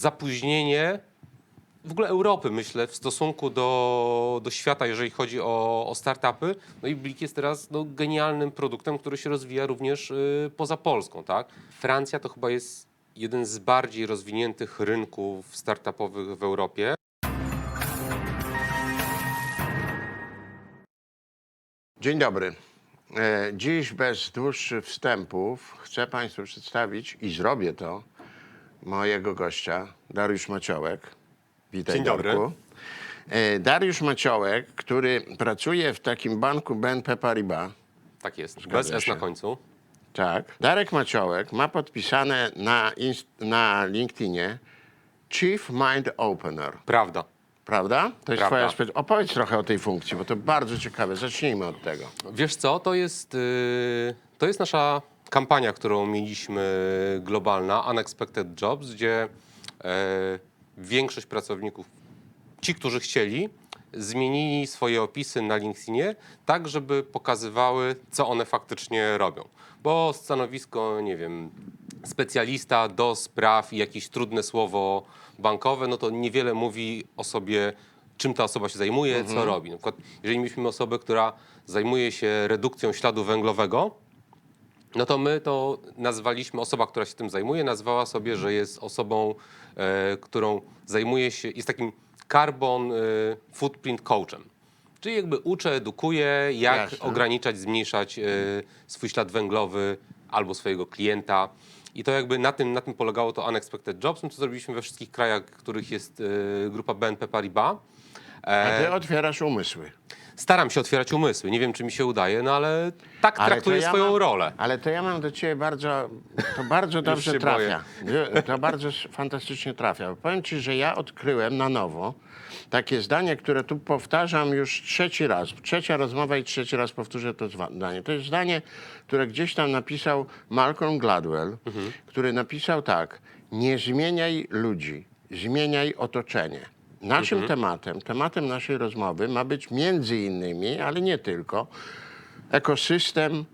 zapóźnienie w ogóle Europy, myślę, w stosunku do, do świata, jeżeli chodzi o, o startupy. No i Blik jest teraz no, genialnym produktem, który się rozwija również y, poza Polską. Tak? Francja to chyba jest jeden z bardziej rozwiniętych rynków startupowych w Europie. Dzień dobry. E, Dziś bez dłuższych wstępów chcę Państwu przedstawić i zrobię to mojego gościa, Dariusz Maciołek. Witaj, Dzień dobry. Darku. E, Dariusz Maciołek, który pracuje w takim banku BNP Paribas. Tak jest, Zgadza bez S na się. końcu. Tak. Darek Maciołek ma podpisane na, na LinkedInie Chief Mind Opener. Prawda. Prawda? To jest Prawda. twoja. Opowiedz trochę o tej funkcji, bo to bardzo ciekawe. Zacznijmy od tego. Wiesz co, to jest, y, to jest nasza kampania, którą mieliśmy globalna, Unexpected Jobs, gdzie e, większość pracowników, ci, którzy chcieli, zmienili swoje opisy na LinkedInie tak, żeby pokazywały, co one faktycznie robią. Bo stanowisko, nie wiem, specjalista do spraw i jakieś trudne słowo bankowe, no to niewiele mówi o sobie, czym ta osoba się zajmuje, co robi. Na przykład, jeżeli mieliśmy osobę, która zajmuje się redukcją śladu węglowego, no to my to nazwaliśmy, osoba, która się tym zajmuje, nazwała sobie, że jest osobą, e, którą zajmuje się, jest takim carbon e, footprint coachem. Czyli jakby uczę, edukuję, jak Jasne. ograniczać, zmniejszać e, swój ślad węglowy albo swojego klienta. I to jakby na tym, na tym polegało to Unexpected Jobs. My to zrobiliśmy we wszystkich krajach, w których jest e, grupa BNP Paribas. A E, ty otwierasz umysły. Staram się otwierać umysły. Nie wiem, czy mi się udaje, no ale tak Ale traktuję ja swoją mam, rolę. Ale to ja mam do ciebie bardzo, to bardzo dobrze trafia. To bardzo fantastycznie trafia. Powiem ci, że ja odkryłem na nowo takie zdanie, które tu powtarzam już trzeci raz. Trzecia rozmowa i trzeci raz powtórzę to zdanie. To jest zdanie, które gdzieś tam napisał Malcolm Gladwell, który napisał tak. Nie zmieniaj ludzi, zmieniaj otoczenie. Naszym tematem, tematem naszej rozmowy ma być między innymi, ale nie tylko, ekosystem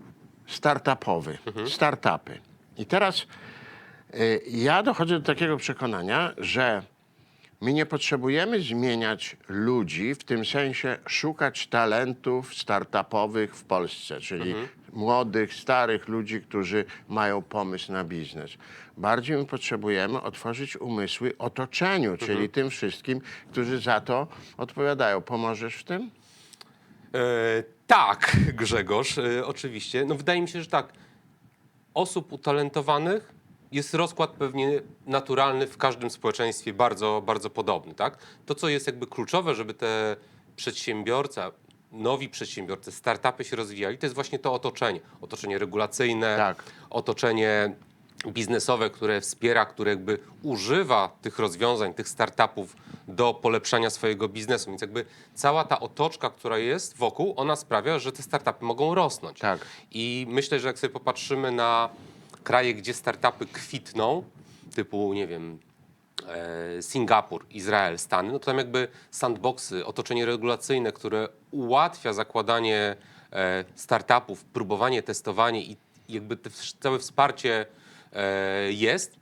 startupowy, startupy. I teraz y, ja dochodzę do takiego przekonania, że my nie potrzebujemy zmieniać ludzi, w tym sensie szukać talentów startupowych w Polsce, czyli młodych, starych ludzi, którzy mają pomysł na biznes. Bardziej my potrzebujemy otworzyć umysły otoczeniu, czyli tym wszystkim, którzy za to odpowiadają. Pomożesz w tym? E, tak, Grzegorz, e, oczywiście. No wydaje mi się, że tak. Osób utalentowanych jest rozkład pewnie naturalny w każdym społeczeństwie bardzo, bardzo podobny, tak? To, co jest jakby kluczowe, żeby te przedsiębiorca, nowi przedsiębiorcy, startupy się rozwijali, to jest właśnie to otoczenie. Otoczenie regulacyjne, Tak. otoczenie biznesowe, które wspiera, które jakby używa tych rozwiązań, tych startupów do polepszania swojego biznesu. Więc jakby cała ta otoczka, która jest wokół, ona sprawia, że te startupy mogą rosnąć. Tak. I myślę, że jak sobie popatrzymy na kraje, gdzie startupy kwitną, typu, nie wiem, Singapur, Izrael, Stany, no to tam jakby sandboxy, otoczenie regulacyjne, które ułatwia zakładanie e, startupów, próbowanie, testowanie i jakby te, całe wsparcie e, jest,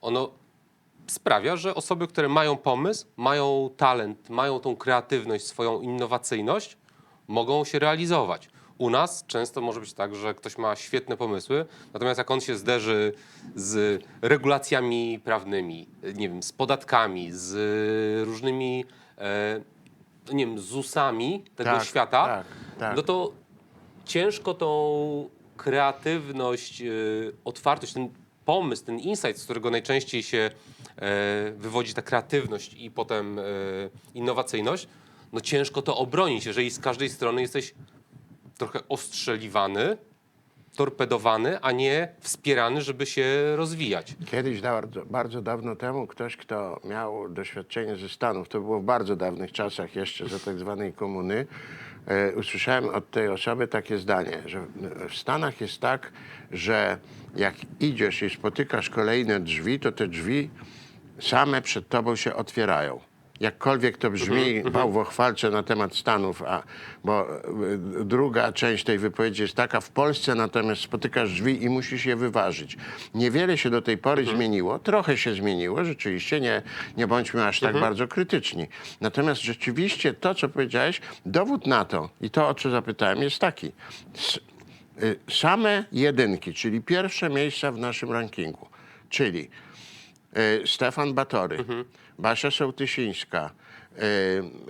ono sprawia, że osoby, które mają pomysł, mają talent, mają tą kreatywność, swoją innowacyjność, mogą się realizować. U nas często może być tak, że ktoś ma świetne pomysły, natomiast jak on się zderzy z regulacjami prawnymi, nie wiem, z podatkami, z różnymi, e, nie wiem, ZUS-ami tego Tak, świata, tak, tak. no to ciężko tą kreatywność, y, otwartość, ten pomysł, ten insight, z którego najczęściej się e, wywodzi ta kreatywność i potem e, innowacyjność, no ciężko to obronić, jeżeli z każdej strony jesteś trochę ostrzeliwany, torpedowany, a nie wspierany, żeby się rozwijać. Kiedyś bardzo, bardzo dawno temu ktoś, kto miał doświadczenie ze Stanów, to było w bardzo dawnych czasach jeszcze za tak zwanej komuny, e, usłyszałem od tej osoby takie zdanie, że w- Stanach jest tak, że jak idziesz i spotykasz kolejne drzwi, to te drzwi same przed tobą się otwierają. Jakkolwiek to brzmi bałwochwalcze na temat Stanów, a, bo y, druga część tej wypowiedzi jest taka, w Polsce natomiast spotykasz drzwi i musisz je wyważyć. Niewiele się do tej pory zmieniło, trochę się zmieniło, rzeczywiście, nie, nie bądźmy aż tak bardzo krytyczni. Natomiast rzeczywiście to, co powiedziałeś, dowód na to i to, o co zapytałem, jest taki. Y, Same jedynki, czyli pierwsze miejsca w naszym rankingu, czyli y, Stefan Batory, Basia Sołtysińska,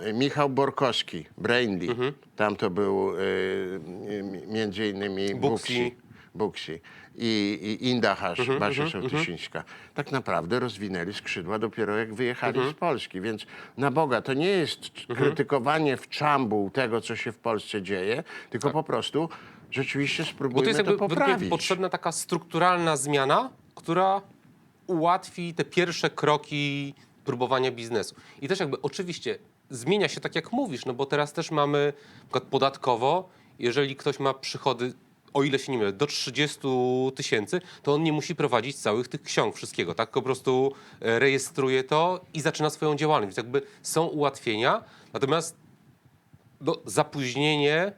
y, Michał Borkowski, Brainly, tam to był y, y, między innymi Buksi. Buksi, Buksi. I, i Inda Hasz, Basia Sołtysińska. Tak naprawdę rozwinęli skrzydła dopiero jak wyjechali z Polski, więc na Boga to nie jest krytykowanie w czambuł tego, co się w Polsce dzieje, tylko po prostu rzeczywiście Bo to spróbujmy jest to, jakby według mnie poprawić. potrzebna taka strukturalna zmiana, która ułatwi te pierwsze kroki próbowania biznesu. I też jakby oczywiście zmienia się tak jak mówisz, no bo teraz też mamy podatkowo, jeżeli ktoś ma przychody o ile się nie mylę, do 30 tysięcy, to on nie musi prowadzić całych tych ksiąg, wszystkiego, tak? Po prostu e, rejestruje to i zaczyna swoją działalność. Więc jakby są ułatwienia, natomiast no, zapóźnienie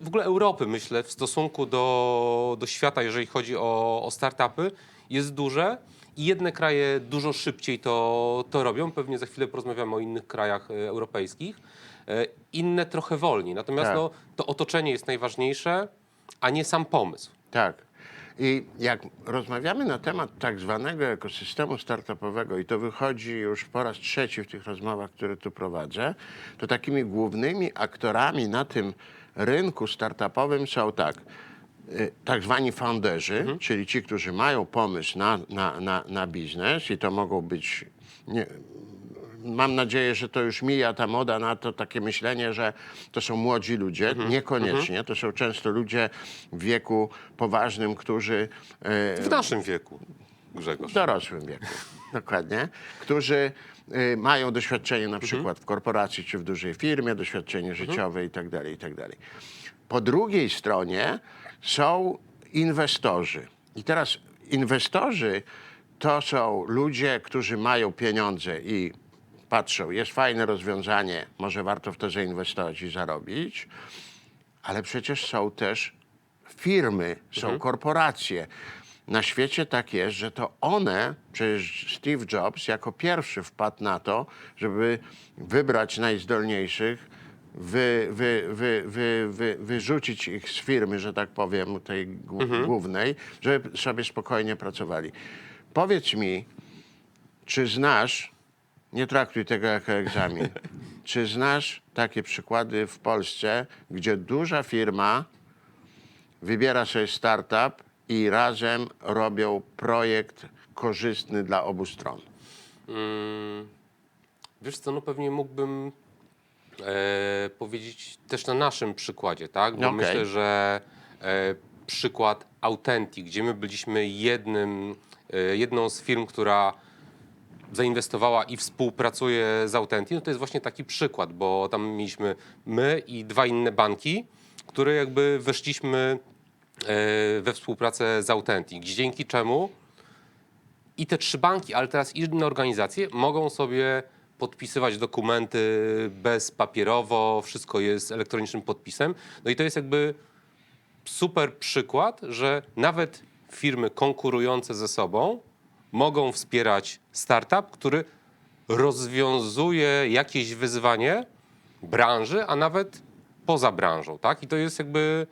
w ogóle Europy, myślę, w stosunku do, do świata, jeżeli chodzi o, o startupy, jest duże i jedne kraje dużo szybciej to, to robią. Pewnie za chwilę porozmawiamy o innych krajach e, europejskich. E, Inne trochę wolniej. Natomiast Tak. no, to otoczenie jest najważniejsze, a nie sam pomysł. Tak. I jak rozmawiamy na temat tak zwanego ekosystemu startupowego, i to wychodzi już po raz trzeci w tych rozmowach, które tu prowadzę, to takimi głównymi aktorami na tym rynku startupowym są tak. Y, Tak zwani founderzy, czyli ci, którzy mają pomysł na, na, na, na biznes, i to mogą być nie, mam nadzieję, że to już mija ta moda na to takie myślenie, że to są młodzi ludzie. Niekoniecznie. To są często ludzie w wieku poważnym, którzy e, W naszym wieku, Grzegorz. w dorosłym wieku, dokładnie, którzy y, mają doświadczenie na przykład w korporacji czy w dużej firmie, doświadczenie życiowe i tak Po drugiej stronie są inwestorzy. I teraz inwestorzy to są ludzie, którzy mają pieniądze i patrzą, jest fajne rozwiązanie, może warto w to zainwestować i zarobić, ale przecież są też firmy, są korporacje. Na świecie tak jest, że to one, przecież Steve Jobs jako pierwszy wpadł na to, żeby wybrać najzdolniejszych, wy, wy, wy, wy, wy, wyrzucić ich z firmy, że tak powiem, tej głó- głównej, żeby sobie spokojnie pracowali. Powiedz mi, czy znasz, nie traktuj tego jako egzamin, czy znasz takie przykłady w Polsce, gdzie duża firma wybiera sobie startup i razem robią projekt korzystny dla obu stron? Mm, wiesz co, no pewnie mógłbym e, powiedzieć też na naszym przykładzie, tak? Bo No okej. myślę, że e, przykład Authentic, gdzie my byliśmy jednym, e, jedną z firm, która zainwestowała i współpracuje z Authentic, no to jest właśnie taki przykład, bo tam mieliśmy my i dwa inne banki, które jakby weszliśmy e, we współpracę z Authentic, dzięki czemu i te trzy banki, ale teraz i inne organizacje mogą sobie podpisywać dokumenty bezpapierowo, wszystko jest elektronicznym podpisem. No i to jest jakby super przykład, że nawet firmy konkurujące ze sobą mogą wspierać startup, który rozwiązuje jakieś wyzwanie branży, a nawet poza branżą, tak? I to jest jakby,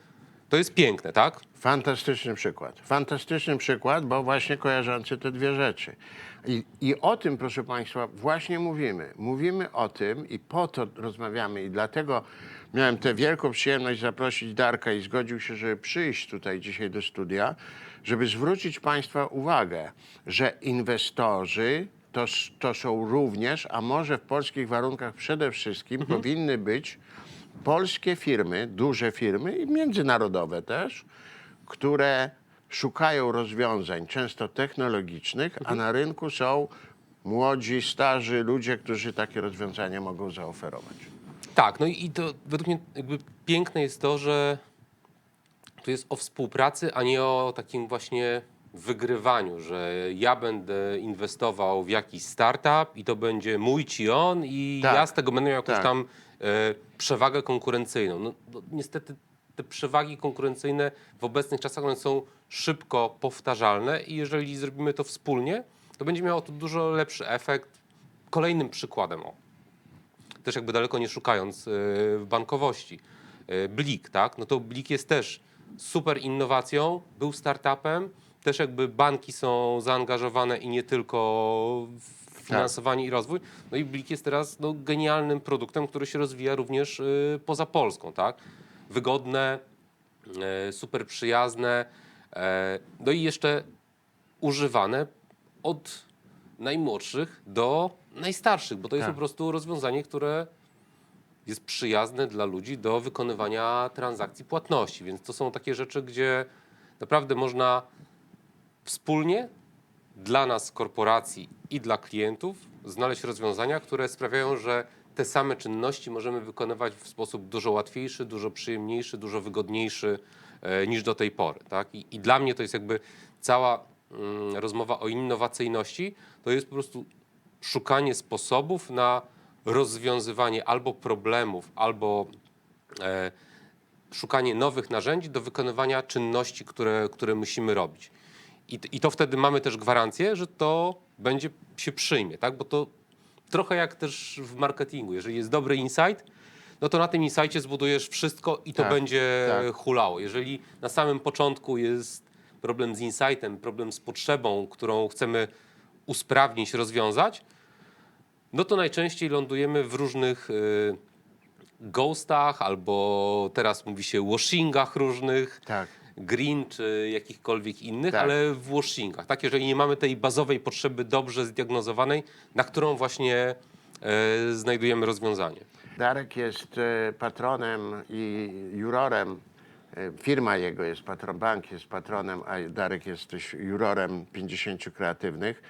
to jest piękne, tak? Fantastyczny przykład. Fantastyczny przykład, bo właśnie kojarzący te dwie rzeczy. I, I o tym, proszę Państwa, właśnie mówimy. Mówimy o tym i po to rozmawiamy i dlatego miałem tę wielką przyjemność zaprosić Darka i zgodził się, żeby przyjść tutaj dzisiaj do studia, żeby zwrócić Państwa uwagę, że inwestorzy to, to są również, a może w polskich warunkach przede wszystkim, powinny być polskie firmy, duże firmy i międzynarodowe też, które szukają rozwiązań, często technologicznych, a na rynku są młodzi, starzy ludzie, którzy takie rozwiązania mogą zaoferować. Tak, no i to według mnie jakby piękne jest to, że to jest o współpracy, a nie o takim właśnie wygrywaniu, że ja będę inwestował w jakiś startup i to będzie mój ci on i Tak. ja z tego będę miał jakąś Tak. tam e, przewagę konkurencyjną. No, no, niestety te przewagi konkurencyjne w obecnych czasach one są szybko powtarzalne i jeżeli zrobimy to wspólnie, to będzie miało to dużo lepszy efekt. Kolejnym przykładem, o, też jakby daleko nie szukając, e, w bankowości. E, Blik, tak? No to Blik jest też super innowacją, był startupem, też jakby banki są zaangażowane i nie tylko w finansowanie i rozwój. No i Blik jest teraz no, genialnym produktem, który się rozwija również e, poza Polską, tak? Wygodne, e, super przyjazne, e, no i jeszcze używane od najmłodszych do najstarszych, bo to jest Tak. po prostu rozwiązanie, które jest przyjazne dla ludzi do wykonywania transakcji płatności. Więc to są takie rzeczy, gdzie naprawdę można wspólnie dla nas, korporacji i dla klientów, znaleźć rozwiązania, które sprawiają, że te same czynności możemy wykonywać w sposób dużo łatwiejszy, dużo przyjemniejszy, dużo wygodniejszy e, niż do tej pory. Tak? I, I dla mnie to jest jakby cała mm, rozmowa o innowacyjności, to jest po prostu szukanie sposobów na rozwiązywanie albo problemów, albo e, szukanie nowych narzędzi do wykonywania czynności, które, które musimy robić. I, I to wtedy mamy też gwarancję, że to będzie się przyjmie, tak? Bo to trochę jak też w marketingu. Jeżeli jest dobry insight, no to na tym insightie zbudujesz wszystko i to Tak, będzie tak. hulało. Jeżeli na samym początku jest problem z insightem, problem z potrzebą, którą chcemy usprawnić, rozwiązać, no to najczęściej lądujemy w różnych y, ghostach, albo teraz mówi się washingach różnych, Tak. Green czy jakichkolwiek innych, Tak. ale w washingach. Tak, jeżeli nie mamy tej bazowej potrzeby dobrze zdiagnozowanej, na którą właśnie e, znajdujemy rozwiązanie. Darek jest e, patronem i jurorem. e, Firma jego jest patron, bank jest patronem, a Darek jest też jurorem 50 kreatywnych.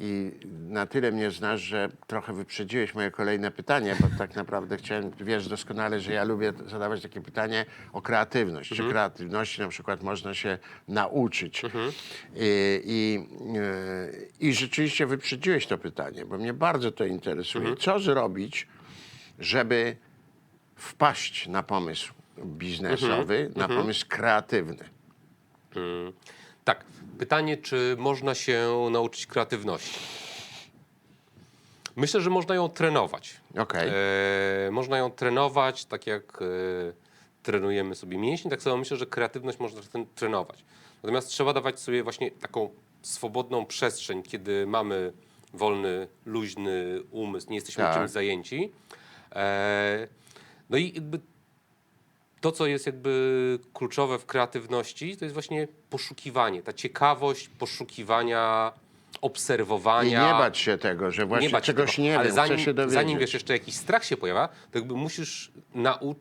I na tyle mnie znasz, że trochę wyprzedziłeś moje kolejne pytanie, bo tak naprawdę chciałem, wiesz doskonale, że ja lubię zadawać takie pytanie o kreatywność. Czy kreatywności na przykład można się nauczyć? I, i, e, I rzeczywiście wyprzedziłeś to pytanie, bo mnie bardzo to interesuje. Co zrobić, żeby wpaść na pomysł biznesowy, na pomysł kreatywny. Tak, pytanie, czy można się nauczyć kreatywności? Myślę, że można ją trenować. Okej. E, można ją trenować, tak jak e, trenujemy sobie mięśnie, tak samo myślę, że kreatywność można ten, trenować. Natomiast trzeba dawać sobie właśnie taką swobodną przestrzeń, kiedy mamy wolny, luźny umysł, nie jesteśmy Tak. czymś zajęci. E, no i jakby to, co jest jakby kluczowe w kreatywności, to jest właśnie poszukiwanie, ta ciekawość poszukiwania, I obserwowania nie bać się tego, że właśnie się czegoś tego. nie Ale wiem, zanim, chcę się dowiedzieć. zanim wiesz, jeszcze jakiś strach się pojawia, to jakby musisz nau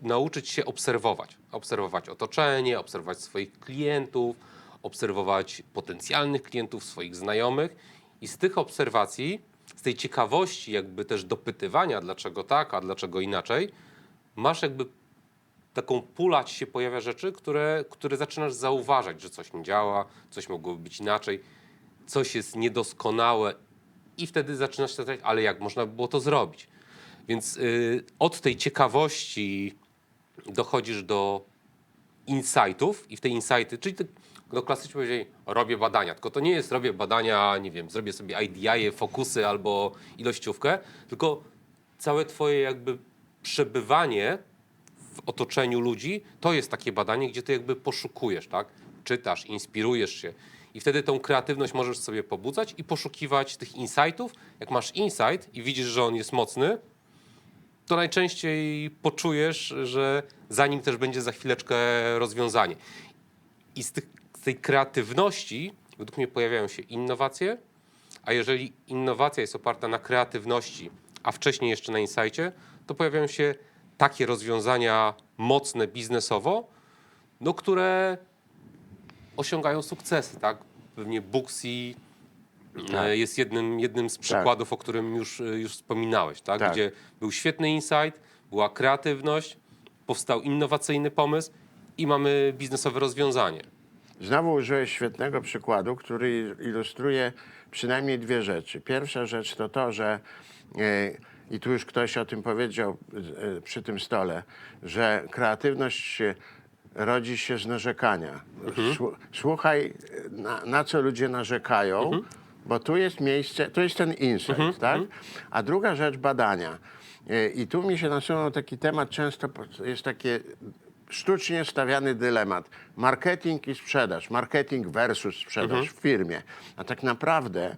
nauczyć się obserwować. Obserwować otoczenie, obserwować swoich klientów, obserwować potencjalnych klientów, swoich znajomych i z tych obserwacji, z tej ciekawości jakby też dopytywania, dlaczego tak, a dlaczego inaczej, masz jakby taką pulać się pojawia rzeczy, które, które zaczynasz zauważać, że coś nie działa, coś mogłoby być inaczej, coś jest niedoskonałe i wtedy zaczynasz się zastanawiać, ale jak można by było to zrobić? Więc y, od tej ciekawości dochodzisz do insightów i w te insighty, czyli ty, no klasycznie powiedzieli, robię badania, tylko to nie jest robię badania, nie wiem, zrobię sobie IDI, fokusy albo ilościówkę, tylko całe twoje jakby przebywanie otoczeniu ludzi, to jest takie badanie, gdzie ty jakby poszukujesz, tak? Czytasz, inspirujesz się i wtedy tą kreatywność możesz sobie pobudzać i poszukiwać tych insightów. Jak masz insight i widzisz, że on jest mocny, to najczęściej poczujesz, że za nim też będzie za chwileczkę rozwiązanie. I z, tych, z tej kreatywności według mnie pojawiają się innowacje, a jeżeli innowacja jest oparta na kreatywności, a wcześniej jeszcze na insightie, to pojawiają się takie rozwiązania mocne biznesowo, no, które osiągają sukcesy, tak? Pewnie Booksy e, jest jednym, jednym z przykładów, o którym już, e, już wspominałeś, tak? Tak. Gdzie był świetny insight, była kreatywność, powstał innowacyjny pomysł i mamy biznesowe rozwiązanie. Znowu użyłeś świetnego przykładu, który ilustruje przynajmniej dwie rzeczy. Pierwsza rzecz to to, że e, i tu już ktoś o tym powiedział e, przy tym stole, że kreatywność rodzi się z narzekania. Słu- Słuchaj, na, na co ludzie narzekają, bo tu jest miejsce, tu jest ten insight, tak? A druga rzecz badania. E, I tu mi się nasunął taki temat, często po- jest takie sztucznie stawiany dylemat. Marketing i sprzedaż. Marketing versus sprzedaż w firmie. A tak naprawdę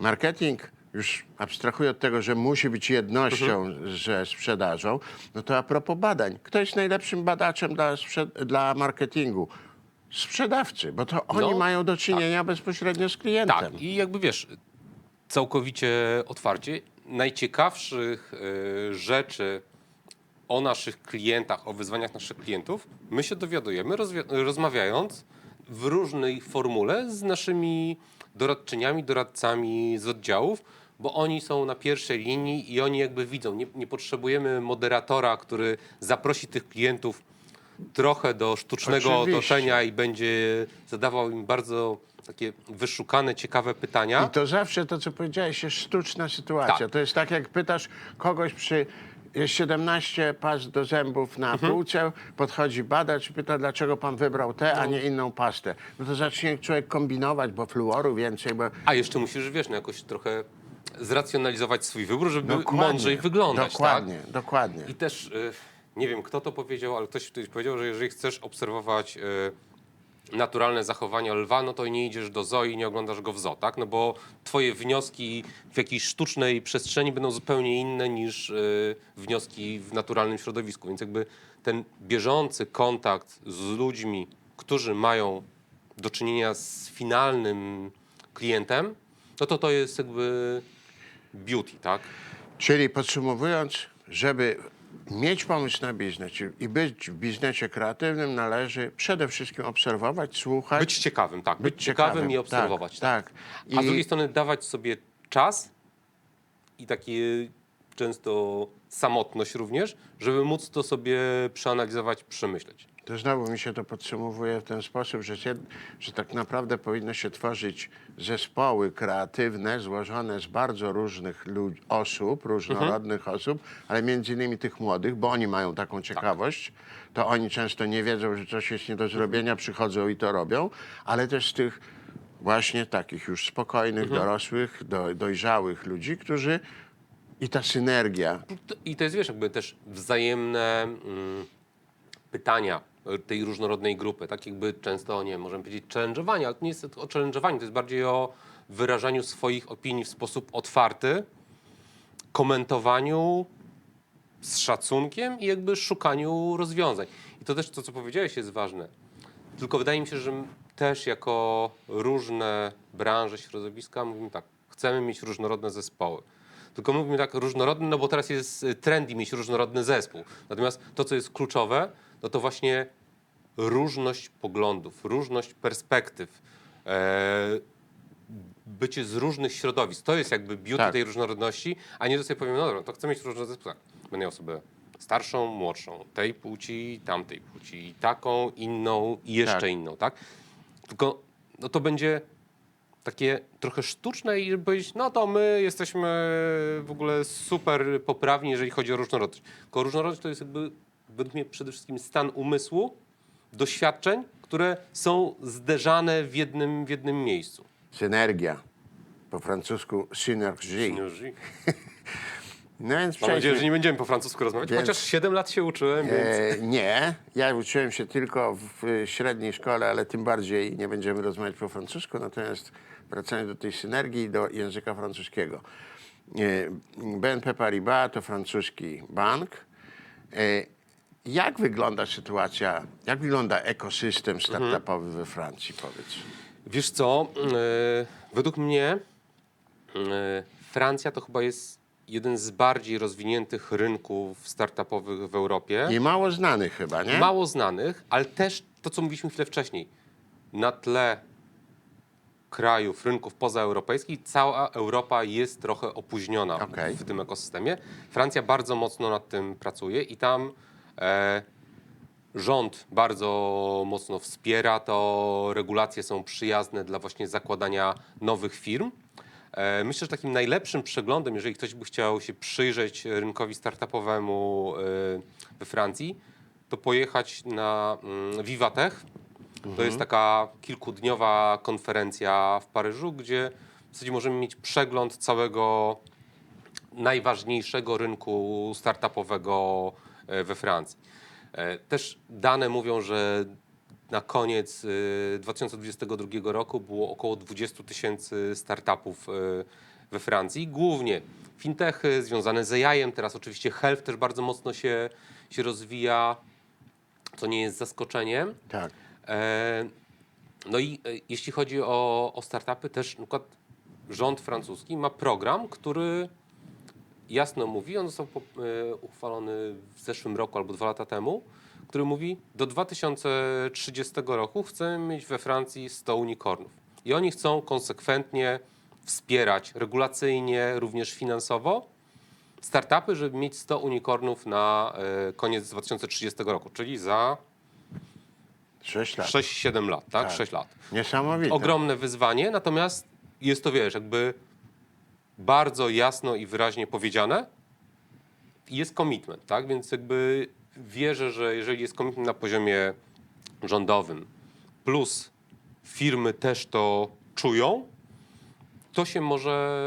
marketing, już abstrahuję od tego, że musi być jednością ze sprzedażą, no to a propos badań. Kto jest najlepszym badaczem dla, sprze- dla marketingu? Sprzedawcy, bo to oni No, mają do czynienia bezpośrednio z klientem. Tak, i jakby wiesz, całkowicie otwarcie, najciekawszych y, rzeczy o naszych klientach, o wyzwaniach naszych klientów, my się dowiadujemy rozwia- rozmawiając w różnej formule z naszymi doradczyniami, doradcami z oddziałów, bo oni są na pierwszej linii i oni jakby widzą. Nie, nie potrzebujemy moderatora, który zaprosi tych klientów trochę do sztucznego Oczywiście. otoczenia i będzie zadawał im bardzo takie wyszukane, ciekawe pytania. I to zawsze to, co powiedziałeś, jest sztuczna sytuacja. Tak. To jest tak, jak pytasz kogoś przy jest 17 pas do zębów na Mhm. półce, podchodzi badacz i pyta, dlaczego pan wybrał tę, No. a nie inną pastę. No to zacznie człowiek kombinować, bo fluoru więcej, bo A jeszcze musisz, wiesz, no jakoś trochę zracjonalizować swój wybór, żeby Dokładnie. mądrzej wyglądać. Dokładnie, Tak? dokładnie. I też, y, nie wiem kto to powiedział, ale ktoś powiedział, że jeżeli chcesz obserwować y, naturalne zachowania lwa, no to nie idziesz do zoo i nie oglądasz go w zoo, tak? No bo twoje wnioski w jakiejś sztucznej przestrzeni będą zupełnie inne niż y, wnioski w naturalnym środowisku. Więc jakby ten bieżący kontakt z ludźmi, którzy mają do czynienia z finalnym klientem, no to to jest jakby beauty, tak? Czyli podsumowując, żeby mieć pomysł na biznes i być w biznesie kreatywnym, należy przede wszystkim obserwować, słuchać. Być ciekawym, tak. Być, Być ciekawym, ciekawym, i obserwować. tak, Tak, tak. A z drugiej strony dawać sobie czas i takie często samotność również, żeby móc to sobie przeanalizować, przemyśleć. To znowu mi się to podsumowuje w ten sposób, że, się, że tak naprawdę powinno się tworzyć zespoły kreatywne złożone z bardzo różnych lud- osób, różnorodnych Mhm. osób, ale między innymi tych młodych, bo oni mają taką ciekawość, to oni często nie wiedzą, że coś jest nie do zrobienia, przychodzą i to robią, ale też z tych właśnie takich już spokojnych, Mhm. dorosłych, do, dojrzałych ludzi, którzy i ta synergia I to jest, wiesz, jakby też wzajemne mm, pytania tej różnorodnej grupy. Tak jakby często, nie możemy powiedzieć challenge'owanie, ale to nie jest o challenge'owaniu, to jest bardziej o wyrażaniu swoich opinii w sposób otwarty, komentowaniu z szacunkiem i jakby szukaniu rozwiązań. I to też to, co powiedziałeś, jest ważne. Tylko wydaje mi się, że też jako różne branże, środowiska mówimy tak, chcemy mieć różnorodne zespoły. Tylko mówimy tak różnorodny, no bo teraz jest trendy mieć różnorodny zespół. Natomiast to, co jest kluczowe, no to właśnie różność poglądów, różność perspektyw, e, bycie z różnych środowisk. To jest jakby beauty Tak. tej różnorodności, a nie, że sobie powiemy, no dobra, to chcę mieć zespół. Tak, będę miał osobę starszą, młodszą, tej płci, tamtej płci, taką, inną i jeszcze Tak. inną, tak? Tylko no to będzie takie trochę sztuczne i powiedzieć, no to my jesteśmy w ogóle super poprawni, jeżeli chodzi o różnorodność. Tylko różnorodność to jest jakby według mnie przede wszystkim stan umysłu, doświadczeń, które są zderzane w jednym, w jednym miejscu. synergia. Po francusku synergie. No więc Mam nadzieję, że nie będziemy po francusku rozmawiać, Więc- chociaż 7 lat się uczyłem, więc... E, nie, ja uczyłem się tylko w e, średniej szkole, ale tym bardziej nie będziemy rozmawiać po francusku. Natomiast wracając do tej synergii do języka francuskiego. E, BNP Paribas to francuski bank. E, jak wygląda sytuacja, jak wygląda ekosystem startupowy we Francji, powiedz? Wiesz co, e, według mnie e, Francja to chyba jest jeden z bardziej rozwiniętych rynków startupowych w Europie. I mało znanych chyba, nie? Mało znanych, ale też to, co mówiliśmy chwilę wcześniej. Na tle krajów, rynków pozaeuropejskich, cała Europa jest trochę opóźniona Okej. w tym ekosystemie. Francja bardzo mocno nad tym pracuje i tam e, Rząd bardzo mocno wspiera to, regulacje są przyjazne dla właśnie zakładania nowych firm. E, Myślę, że takim najlepszym przeglądem, jeżeli ktoś by chciał się przyjrzeć rynkowi startupowemu e, we Francji, to pojechać na mm, Vivatech. To jest taka kilkudniowa konferencja w Paryżu, gdzie w zasadzie możemy mieć przegląd całego najważniejszego rynku startupowego we Francji. E, Też dane mówią, że na koniec e, 2022 roku było około 20 tysięcy startupów e, we Francji, głównie fintechy związane z AI-em, teraz oczywiście health też bardzo mocno się, się rozwija, co nie jest zaskoczeniem. Tak. E, No i e, jeśli chodzi o, o startupy, też na przykład rząd francuski ma program, który jasno mówi, on został e, uchwalony w zeszłym roku albo dwa lata temu, który mówi, do 2030 roku chcemy mieć we Francji 100 unicornów. I oni chcą konsekwentnie wspierać regulacyjnie, również finansowo startupy, żeby mieć 100 unicornów na e, koniec 2030 roku, czyli za Sześć lat. 6-7 lat, tak? Tak. 6 lat. Niesamowite. Ogromne wyzwanie, natomiast jest to, wiesz, jakby bardzo jasno i wyraźnie powiedziane. Jest commitment, tak? Więc jakby wierzę, że jeżeli jest commitment na poziomie rządowym, plus firmy też to czują, to się może,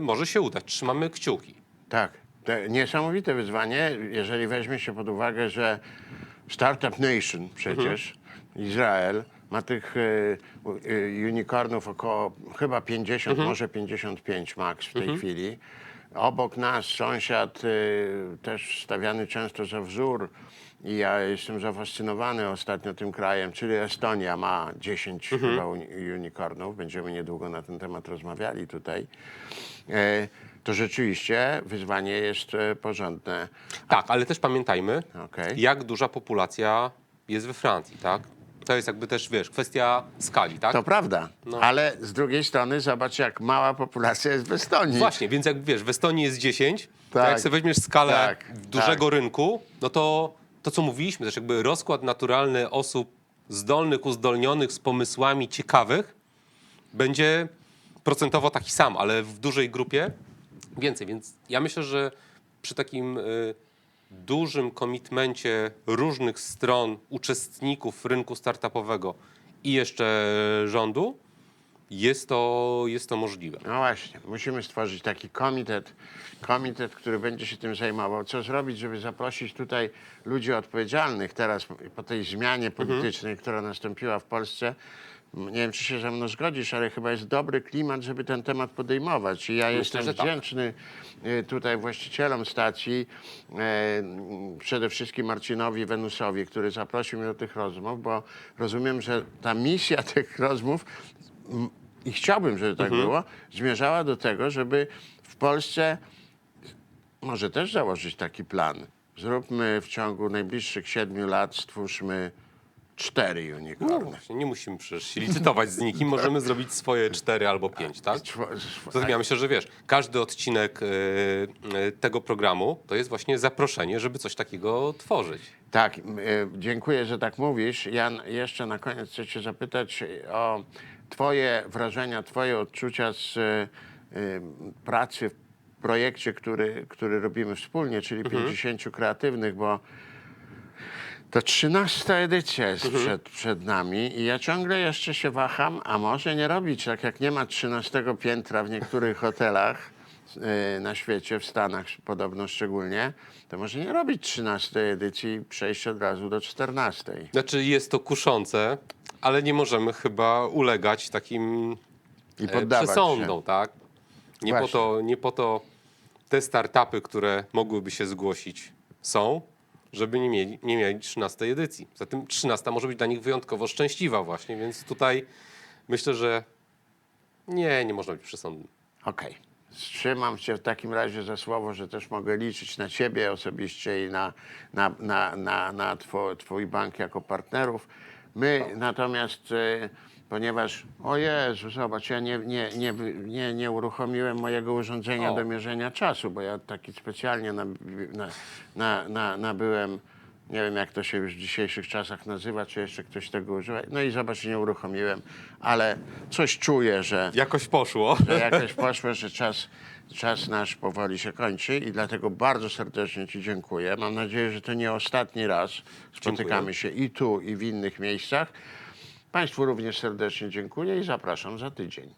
może się udać. Trzymamy kciuki. Tak. To niesamowite wyzwanie, jeżeli weźmie się pod uwagę, że Startup Nation przecież, Izrael, ma tych y, y, unicornów około chyba 50, może 55 max w tej chwili. Obok nas sąsiad, y, też stawiany często za wzór i ja jestem zafascynowany ostatnio tym krajem, czyli Estonia ma 10 chyba uni- unicornów. Będziemy niedługo na ten temat rozmawiali tutaj. E, to rzeczywiście wyzwanie jest e, porządne. Tak, ale też pamiętajmy, Okej. jak duża populacja jest we Francji, tak? To jest jakby też, wiesz, kwestia skali, tak? To prawda, ale z drugiej strony zobacz, jak mała populacja jest w Estonii. Właśnie, więc jak wiesz, w Estonii jest 10, to Tak. jak sobie weźmiesz skalę Tak, dużego rynku, no to to, co mówiliśmy, też jakby rozkład naturalny osób zdolnych, uzdolnionych, z pomysłami ciekawych, będzie procentowo taki sam, ale w dużej grupie więcej. Więc ja myślę, że przy takim y, dużym komitmencie różnych stron uczestników rynku startupowego i jeszcze rządu, jest to, jest to możliwe. No właśnie, musimy stworzyć taki komitet, komitet, który będzie się tym zajmował. Co zrobić, żeby zaprosić tutaj ludzi odpowiedzialnych teraz po tej zmianie politycznej, która nastąpiła w Polsce. Nie wiem, czy się ze mną zgodzisz, ale chyba jest dobry klimat, żeby ten temat podejmować. I ja jestem że tak. wdzięczny y, tutaj właścicielom stacji, e, m, przede wszystkim Marcinowi Wenusowi, który zaprosił mnie do tych rozmów, bo rozumiem, że ta misja tych rozmów m, i chciałbym, żeby tak było, zmierzała do tego, żeby w Polsce może też założyć taki plan. Zróbmy w ciągu najbliższych siedmiu lat, stwórzmy cztery No unicorny. właśnie, nie musimy przecież się licytować z nikim, możemy zrobić swoje cztery albo pięć, tak? Zatem ja myślę, że wiesz, każdy odcinek e, e, tego programu to jest właśnie zaproszenie, żeby coś takiego tworzyć. Tak, m, e, dziękuję, że tak mówisz. Jan, jeszcze na koniec chcę cię zapytać o twoje wrażenia, twoje odczucia z e, e, pracy w projekcie, który, który robimy wspólnie, czyli 50 kreatywnych, bo to 13 edycja jest przed, przed nami i ja ciągle jeszcze się waham, a może nie robić, tak jak nie ma 13 piętra w niektórych hotelach e, na świecie, w Stanach podobno szczególnie, to może nie robić 13 edycji i przejść od razu do 14. Znaczy jest to kuszące, ale nie możemy chyba ulegać takim I e, poddawać przesądom, się. tak? Nie po, Właśnie. to, nie po to te startupy, które mogłyby się zgłosić są, żeby nie mieli, nie mieli 13 edycji. Zatem 13 może być dla nich wyjątkowo szczęśliwa właśnie, więc tutaj myślę, że nie, nie można być przesądnym. Okej. Trzymam cię w takim razie za słowo, że też mogę liczyć na ciebie osobiście i na, na, na, na, na two, twój bank jako partnerów. My natomiast, e, ponieważ, o Jezu, zobacz, ja nie, nie, nie, nie, nie uruchomiłem mojego urządzenia O. do mierzenia czasu, bo ja taki specjalnie nabi- na, na, na, nabyłem Nie wiem, jak to się już w dzisiejszych czasach nazywa, czy jeszcze ktoś tego używa. No i zobacz, nie uruchomiłem, ale coś czuję, że, Jakoś poszło. że jakoś poszło, że czas, czas nasz powoli się kończy i dlatego bardzo serdecznie Ci dziękuję. Mam nadzieję, że to nie ostatni raz spotykamy się i tu, i w innych miejscach. Państwu również serdecznie dziękuję i zapraszam za tydzień.